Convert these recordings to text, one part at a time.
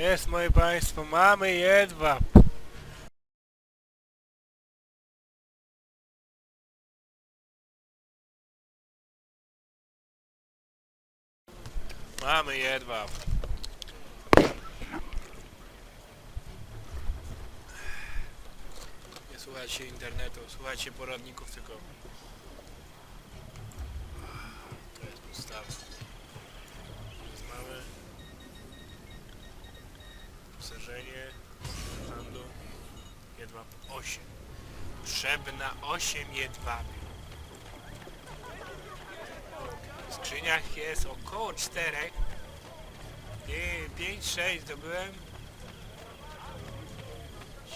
Jest, moje państwo, mamy jedwab. Mamy jedwab. Nie słuchajcie internetu, słuchajcie poradników tylko. To jest podstawa. Więc mamy Poszerzenie handlu jedwab 8. Potrzebna 8 jedwabi. W skrzyniach jest około 4. 5, 6 zdobyłem.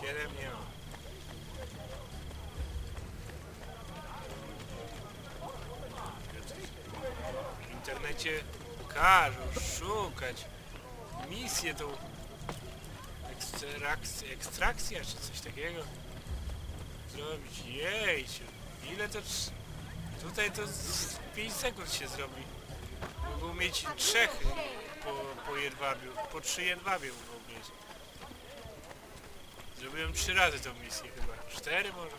7 nie ma. W internecie każą szukać misję tą ekstrakcja, ekstrakcja czy coś takiego zrobić. Jejciu, ile to... Tutaj to z 5 sekund się zrobi. Mógł mieć trzech po, po jedwabiu, po trzy jedwabie mógł mieć. Zrobiłem trzy razy tą misję chyba, cztery może.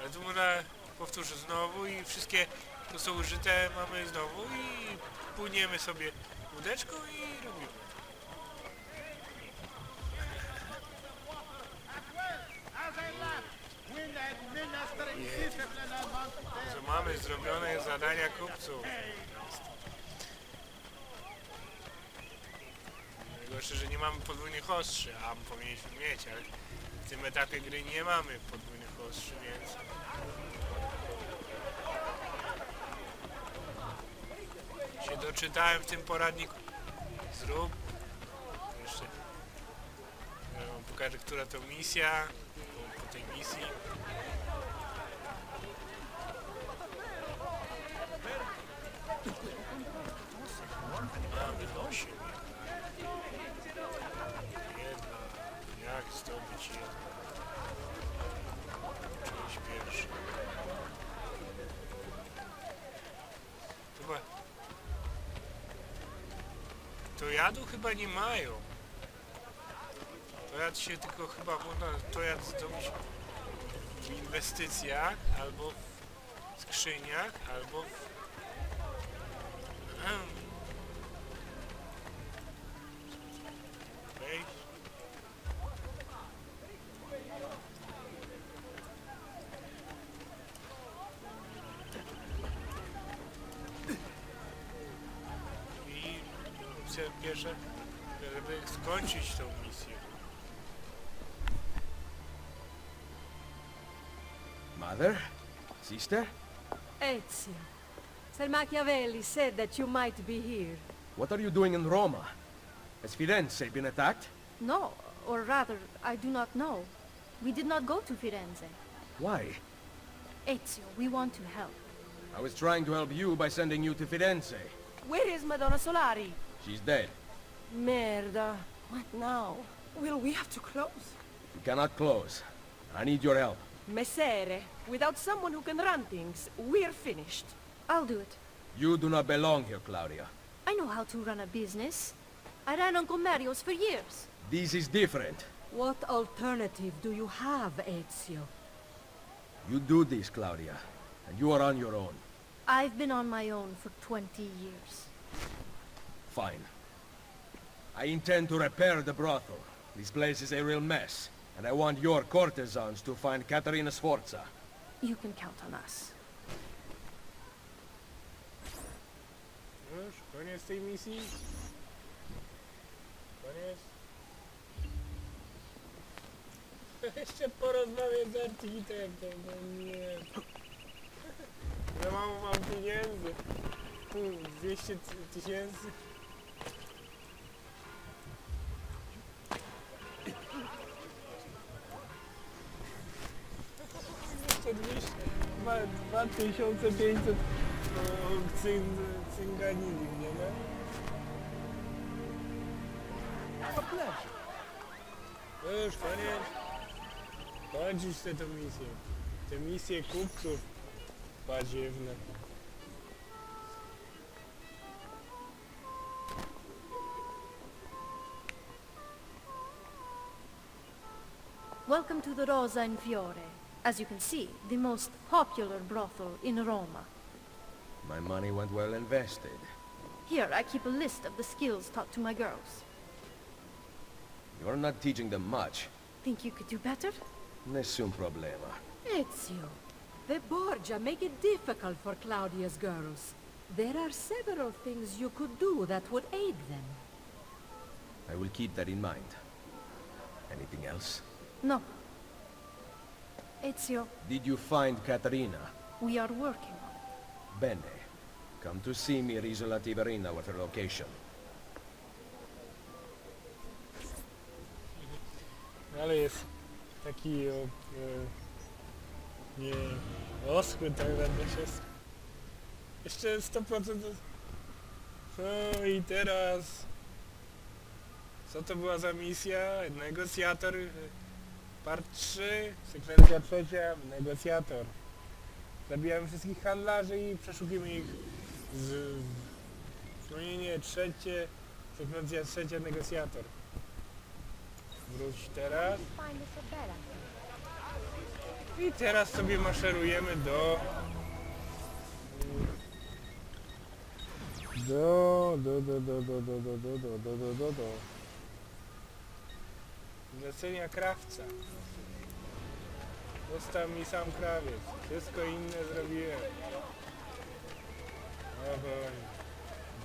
Ale tu można powtórzę znowu i wszystkie to są użyte mamy znowu i płyniemy sobie łódeczką i robimy. Zadania kupców. Najgorsze, że nie mamy podwójnych ostrzy, a powinniśmy mieć, ale w tym etapie gry nie mamy podwójnych ostrzy, więc... Się doczytałem w tym poradniku. Zrób. Jeszcze. Ja pokażę, która to misja. Po tej misji. Mamy osiem. Jedna. Jak zdobyć jedno? Część pierwsza. Chyba... To jadu chyba nie mają. To jad się tylko chyba można to jad zdobyć w inwestycjach albo w skrzyniach, albo w... opcja pierwsza, żeby skończyć tą misję. Mother? Sister? Ezio. Sir Machiavelli said that you might be here. What are you doing in Roma? Has Firenze been attacked? No, or rather, I do not know. We did not go to Firenze. Why? Ezio, we want to help. I was trying to help you by sending you to Firenze. Where is Madonna Solari? She's dead. Merda. What now? Will we have to close? We cannot close. I need your help. Messere, without someone who can run things, we're finished. I'll do it. You do not belong here, Claudia. I know how to run a business. I ran on Comerios for years. This is different. What alternative do you have, Ezio? You do this, Claudia, and you are on your own. I've been on my own for 20 years. Fine. I intend to repair the brothel. This place is a real mess, and I want your courtesans to find Caterina Sforza. You can count on us. Już? Koniec tej misji? Koniec? Jeszcze porozmawiać z architektem, no nie. Ja mam, mam pieniędzy. 200 tysięcy. 2500 no, cyng, cynganili mnie, nie? Paplerze. Już koniec. Kończ już te, te misje. Te misje kupców padziewne. Welcome to the Rosa in Fiore. As you can see, the most popular brothel in Roma. My money went well invested. Here, I keep a list of the skills taught to my girls. You're not teaching them much. Think you could do better? Nessun problema. Ezio, the Borgia make it difficult for Claudia's girls. There are several things you could do that would aid them. I will keep that in mind. Anything else? No. Ezio, Did you find Caterina? we are working on it. Bene. Come to see me at Isola Tiberina with her location. Ale jest taki o, e, nie oschły tak będę się s- jeszcze 100% no i teraz co to była za misja? Negocjator part 3 sekwencja trzecia negocjator zabijamy wszystkich handlarzy i przeszukujemy ich z schronienie trzecie sekwencja trzecia negocjator Wróć teraz. I teraz sobie maszerujemy do... Do, do, do, do, do, do, do, do, do, do, do, do, do. Zlecenia krawca. Został mi sam krawiec. Wszystko inne zrobiłem. O Boże.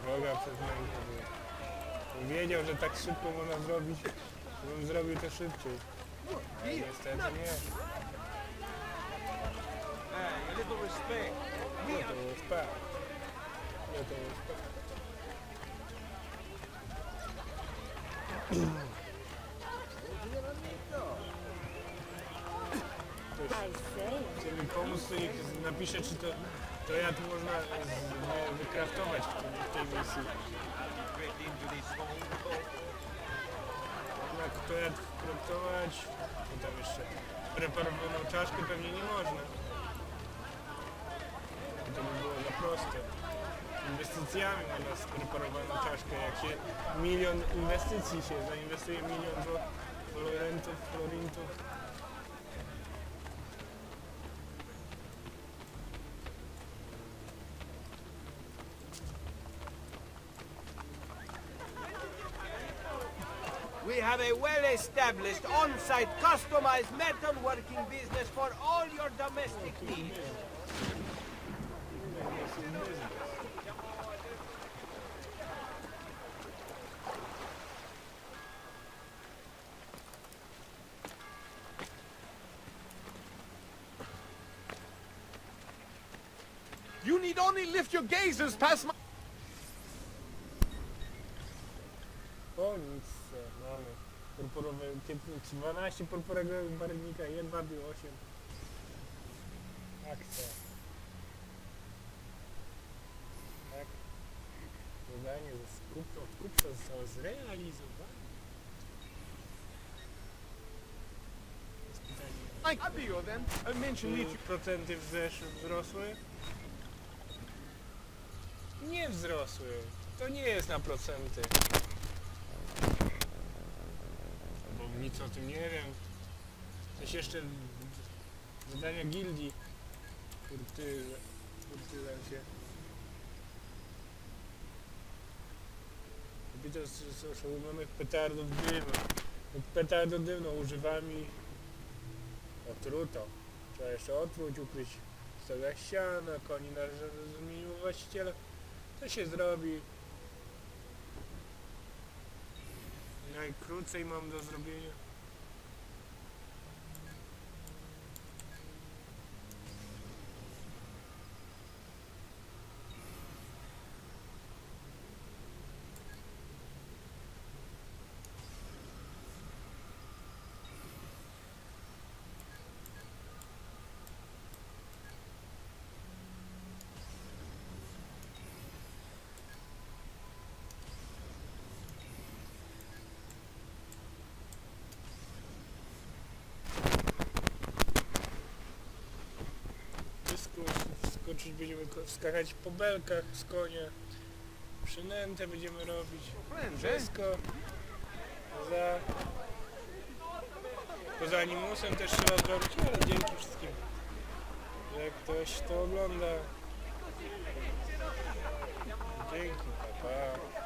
Droga przez mękę. Nie wiedział, że tak szybko można zrobić, żebym zrobił to szybciej. Ale niestety nie. Hey, a little respect. No to. No to respekt. Chce mi pomóc, to niech napisze, czy to, to ja tu można z, wykraftować w, tym, w tej misji. Jak to jak kraftować, i tam jeszcze preparowaną czaszkę pewnie nie można. To by było za proste. Inwestycjami można spreparowaną czaszkę. Jak się milion inwestycji się zainwestuje milion zł, florentów, florintów. Have a well-established on-site customized metalworking business for all your domestic needs. You need only lift your gazes past my... 12 purpurego barwnika, jedwa bił 8. Akcja. Tak. Zadanie z kup, od kupca zostało zrealizowane. I bio then. I mentioned it. Procenty wzeszły, wzrosły? Nie wzrosły. To nie jest na procenty. Nic o tym nie wiem. Coś jeszcze zadania gildii. Kurtyle. Kurtylam się. Pyta, czy są umownych petardów dymno. Petardo dymno używamy Otruto. Trzeba jeszcze otruć, ukryć stołek ściana, koni należy zmienił właściciela. To się zrobi. Najkrócej mam do zrobienia. Wskoczyć będziemy skakać po belkach z konia. Przynętę będziemy robić. Wszystko za Poza animusem też trzeba zrobić, ale dzięki wszystkim. Jak ktoś to ogląda. Dzięki, papa. Pa.